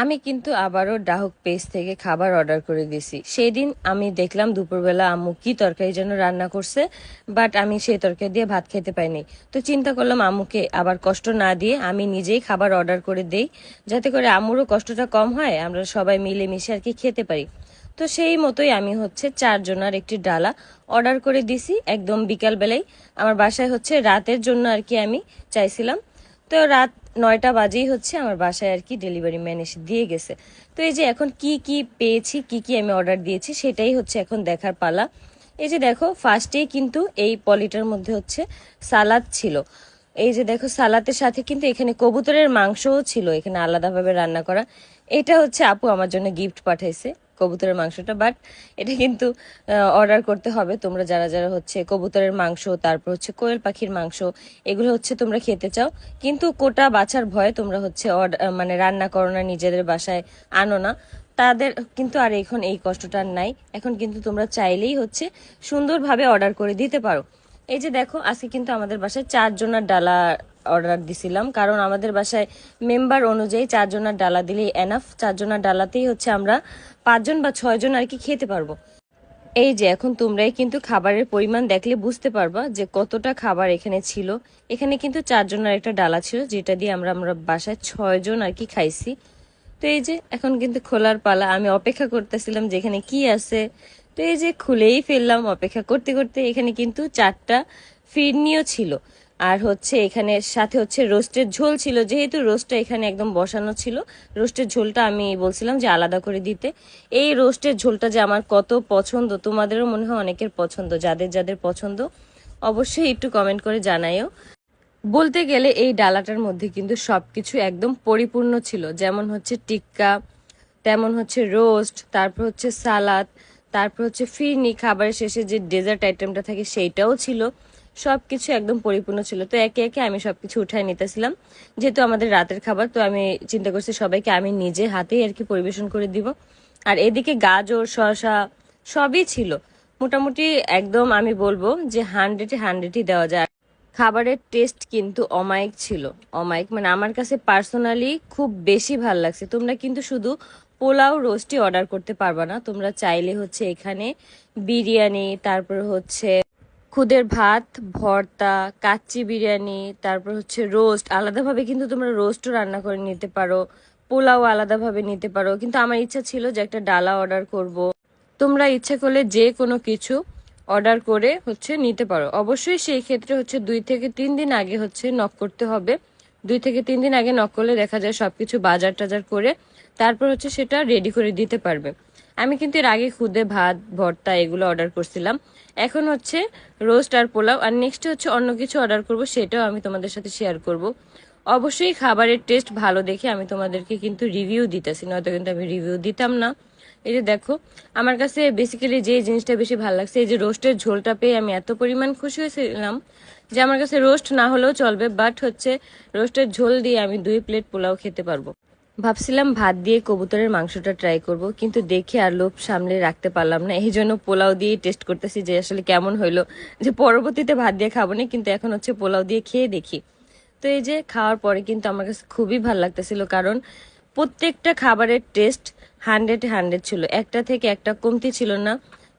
আমি কিন্তু আবারও ডাহক পেজ থেকে খাবার অর্ডার করে দিছি সেই দিন আমি দেখলাম দুপুরবেলা আম্মু কি তরকারি যেন রান্না করছে, বাট আমি সেই তরকারি দিয়ে ভাত খেতে পাইনি তো চিন্তা করলাম আম্মুকে আবার কষ্ট না দিয়ে আমি নিজেই খাবার অর্ডার করে দেই, যাতে করে আম্মুরও কষ্টটা কম হয়, আমরা সবাই মিলে মিশে আর কি খেতে পারি। তো সেই মতোই আমি হচ্ছে চারজনার একটি ডালা অর্ডার করে দিছি একদম বিকালবেলায়। আমার বাসায় হচ্ছে রাতের জন্য আর কি আমি চাইছিলাম। তো রাত নয়টা বাজেই হচ্ছে, আমার বাসায় আর কি ডেলিভারি ম্যান এসে দিয়ে গেছে। তো এই যে এখন কি কি পেয়েছি, কি কি আমি অর্ডার দিয়েছি, সেটাই হচ্ছে এখন দেখার পালা। এই যে দেখো ফার্স্টেই কিন্তু এই পলিটার মধ্যে হচ্ছে সালাদ ছিল। এই যে দেখো, সালাতের সাথে কিন্তু এখানে কবুতরের মাংসও ছিল, এখানে আলাদাভাবে রান্না করা। এটা হচ্ছে আপু আমার জন্য গিফট পাঠাইছে। কবুতরের মাংসটা বাট এটা কিন্তু অর্ডার করতে হবে। তোমরা যারা যারা হচ্ছে কবুতরের মাংস, তারপর হচ্ছে কোয়েল পাখির মাংস, এগুলো হচ্ছে তোমরা খেতে চাও। কিন্তু কোটা বাছার ভয়ে তোমরা হচ্ছে মানে রান্না করো না নিজেদের বাসায় আনো না। তাদের, কিন্তু আর এখন এই কষ্টটা নাই। এখন কিন্তু তোমরা চাইলেই হচ্ছে সুন্দরভাবে অর্ডার করে দিতে পারো। এই যে দেখো, আজকে কিন্তু আমাদের বাসায় চারজনের ডালা অর্ডার দিছিলাম। কারণ আমাদের বাসায় মেম্বার অনুযায়ী চারজনের ডালা দিলেই এনাফ চারজনের ডালাতেই হচ্ছে আমরা পাঁচজন বা ছয়জন আর কি খেতে পারব। এই যে, এখন তোমরাই কিন্তু খাবারের পরিমাণ দেখলে বুঝতে পারবা যে কতটা খাবার এখানে ছিল। এখানে কিন্তু চারজনের একটা ডালা ছিল, যেটা দিয়ে আমরা আমরা বাসায় ছয়জন আর কি খাইছি। তো এই যে, এখন কিন্তু খোলার পালা। আমি অপেক্ষা করতেছিলাম যে এখানে কি আছে। তো এই যে, খুলেই ফেললাম অপেক্ষা করতে করতে এখানে কিন্তু চারটা ফিরনিও ছিল। আর হচ্ছে এখানে সাথে হচ্ছে রোস্টের ঝোল ছিল, যেহেতু রোস্টটা এখানে একদম বসানো ছিল, রোস্টের ঝোলটা আমি বলছিলাম যে আলাদা করে দিতে। এই রোস্টের ঝোলটা যে আমার কত পছন্দ, তোমাদেরও মনে হয় অনেকের পছন্দ, যাদের যাদের পছন্দ, অবশ্যই একটু কমেন্ট করে জানাইও বলতে গেলে এই ডালাটার মধ্যে কিন্তু সব কিছু একদম পরিপূর্ণ ছিল, যেমন হচ্ছে টিক্কা, তেমন হচ্ছে রোস্ট, তারপর হচ্ছে সালাদ, তারপর হচ্ছে ফিরনি, খাবারের শেষে যে ডেজার্ট আইটেমটা থাকে সেইটাও ছিল। সবকিছু একদম পরিপূর্ণ ছিল। তো একে একে আমি সবকিছু উঠায় নিতেছিলাম। যেহেতু আমাদের রাতের খাবার, তো আমি চিন্তা করছি সবাইকে আমি নিজে হাতেই আর কি পরিবেশন করে দিব। আর এদিকে গাজর, শসা সবই ছিল। মোটামুটি একদম আমি বলব যে হান্ড্রেডে হান্ড্রেডই দেওয়া যায়। খাবারের টেস্ট কিন্তু অমায়িক ছিল। অমায়িক মানে আমার কাছে পার্সোনালি খুব বেশি ভালো লাগছে। তোমরা কিন্তু শুধু পোলাও রোস্টই অর্ডার করতে পারবা না। তোমরা চাইলে হচ্ছে এখানে বিরিয়ানি, তারপর হচ্ছে খুদের ভাত, ভর্তা, কাচ্চি বিরিয়ানি, তারপর হচ্ছে রোস্ট। আলাদাভাবে কিন্তু তোমরা রোস্টও রান্না করে নিতে পারো, পোলাও আলাদাভাবে নিতে পারো। কিন্তু আমার ইচ্ছা ছিল যে একটা ডালা অর্ডার করব। তোমরা ইচ্ছা করলে যে কোনো কিছু অর্ডার করে হচ্ছে নিতে পারো। অবশ্যই সেই ক্ষেত্রে হচ্ছে দুই থেকে তিন দিন আগে হচ্ছে নক করতে হবে। দুই থেকে তিন দিন আগে নক করলে দেখা যায় সব কিছু বাজার টাজার করে তারপর হচ্ছে সেটা রেডি করে দিতে পারবে। আমি কিন্তু এর আগে খুদে ভাত, ভর্তা এগুলো অর্ডার করছিলাম। এখন হচ্ছে রোস্ট আর পোলাও, আর নেক্সট হচ্ছে অন্য কিছু অর্ডার করব, সেটাও আমি তোমাদের সাথে শেয়ার করব। অবশ্যই খাবারের টেস্ট ভালো দেখে আমি তোমাদেরকে কিন্তু রিভিউ দিতেছি, নয়তো কিন্তু আমি রিভিউ দিতাম না। এই যে দেখো, আমার কাছে বেসিক্যালি যে জিনিসটা বেশি ভালো লাগছে, এই যে রোস্টের ঝোলটা পেয়ে আমি এত পরিমাণ খুশি হয়েছিলাম যে আমার কাছে রোস্ট না হলেও চলবে বাট হচ্ছে রোস্টের ঝোল দিয়ে আমি দুই প্লেট পোলাও খেতে পারব। ভাবছিলাম ভাত দিয়ে কবুতরের মাংসটা ট্রাই করব, কিন্তু দেখে আর লোভ সামলে রাখতে পারলাম না। এই জন্য পোলাও দিয়ে টেস্ট করতেছি যে আসলে কেমন হইল। যে পরবর্তীতে ভাত দিয়ে খাব না, কিন্তু এখন হচ্ছে পোলাও দিয়ে খেয়ে দেখি। তো এই যে খাওয়ার পরে কিন্তু আমার কাছে খুবই ভালো লাগতেছিল, কারণ প্রত্যেকটা খাবারের টেস্ট হান্ড্রেড হান্ড্রেড ছিল। একটা থেকে একটা কমতি ছিল না।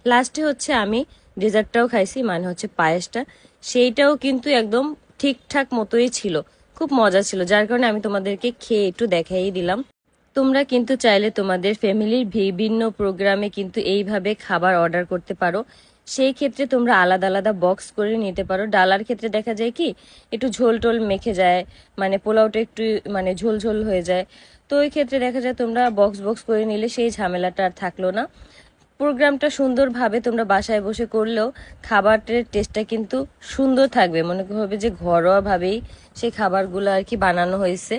লাস্টে হচ্ছে আমি ডেজার্টটাও খাইছি মানে হচ্ছে পায়েসটা। সেইটাও কিন্তু একদম ঠিকঠাক মতোই ছিল। খুব মজা ছিল, যার কারণে আমি তোমাদেরকে খেয়ে একটু দেখাই দিলাম। তোমরা কিন্তু চাইলে তোমাদের ফ্যামিলির বিভিন্ন প্রোগ্রামে কিন্তু এইভাবে খাবার অর্ডার করতে পারো। সেই ক্ষেত্রে তোমরা আলাদা আলাদা বক্স করে নিতে পারো। ডালার ক্ষেত্রে দেখা যায় কি, একটু ঝোল টোল মেখে যায় মানে পোলাওটা একটু মানে ঝোল ঝোল হয়ে যায়। তো ওই ক্ষেত্রে দেখা যায় তোমরা বক্স বক্স করে নিলে সেই ঝামেলাটা আর থাকল না। প্রোগ্রামটা সুন্দরভাবে তোমরা বাসায় বসে করলেও খাবারের টেস্টটা কিন্তু সুন্দর থাকবে। মনে হবে যে ঘরোয়াভাবেই সেই খাবারগুলো আর কি বানানো হয়েছে।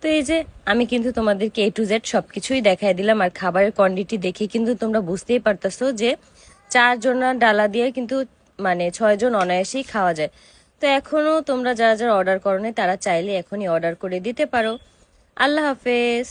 তো এই যে আমি কিন্তু তোমাদেরকে এ টু জেড সব কিছুই দেখাই দিলাম আর খাবারের কোয়ান্টিটি দেখে কিন্তু তোমরা বুঝতেই পারতেছো যে চারজনের ডালা দিয়ে কিন্তু মানে ছয়জন অনায়াসেই খাওয়া যায়। তো এখনও তোমরা যারা যারা অর্ডার করো তারা চাইলে এখনই অর্ডার করে দিতে পারো। আল্লাহ হাফেজ।